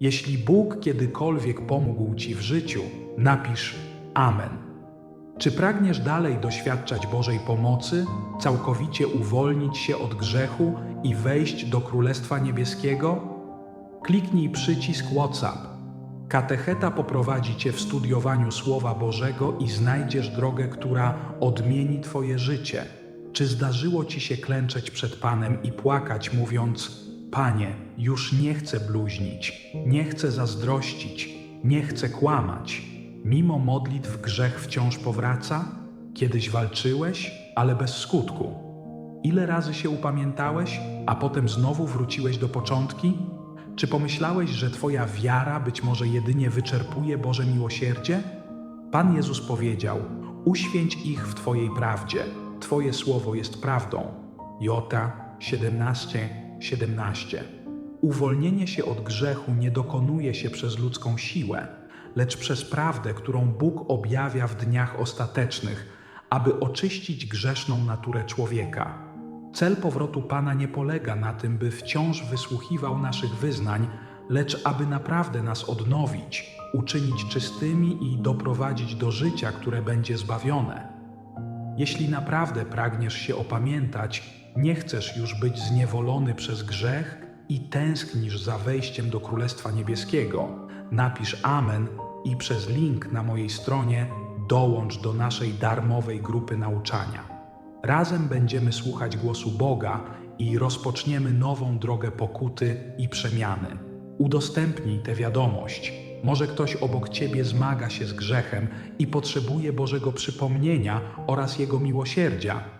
Jeśli Bóg kiedykolwiek pomógł Ci w życiu, napisz Amen. Czy pragniesz dalej doświadczać Bożej pomocy, całkowicie uwolnić się od grzechu i wejść do Królestwa Niebieskiego? Kliknij przycisk WhatsApp. Katecheta poprowadzi Cię w studiowaniu Słowa Bożego i znajdziesz drogę, która odmieni Twoje życie. Czy zdarzyło Ci się klęczeć przed Panem i płakać, mówiąc: Panie, już nie chcę bluźnić, nie chcę zazdrościć, nie chcę kłamać. Mimo modlitw grzech wciąż powraca? Kiedyś walczyłeś, ale bez skutku. Ile razy się upamiętałeś, a potem znowu wróciłeś do początki? Czy pomyślałeś, że Twoja wiara być może jedynie wyczerpuje Boże miłosierdzie? Pan Jezus powiedział: Uświęć ich w Twojej prawdzie. Twoje słowo jest prawdą. Jota 17, 17. Uwolnienie się od grzechu nie dokonuje się przez ludzką siłę, lecz przez prawdę, którą Bóg objawia w dniach ostatecznych, aby oczyścić grzeszną naturę człowieka. Cel powrotu Pana nie polega na tym, by wciąż wysłuchiwał naszych wyznań, lecz aby naprawdę nas odnowić, uczynić czystymi i doprowadzić do życia, które będzie zbawione. Jeśli naprawdę pragniesz się opamiętać, nie chcesz już być zniewolony przez grzech i tęsknisz za wejściem do Królestwa Niebieskiego, napisz Amen i przez link na mojej stronie dołącz do naszej darmowej grupy nauczania. Razem będziemy słuchać głosu Boga i rozpoczniemy nową drogę pokuty i przemiany. Udostępnij tę wiadomość. Może ktoś obok ciebie zmaga się z grzechem i potrzebuje Bożego przypomnienia oraz Jego miłosierdzia.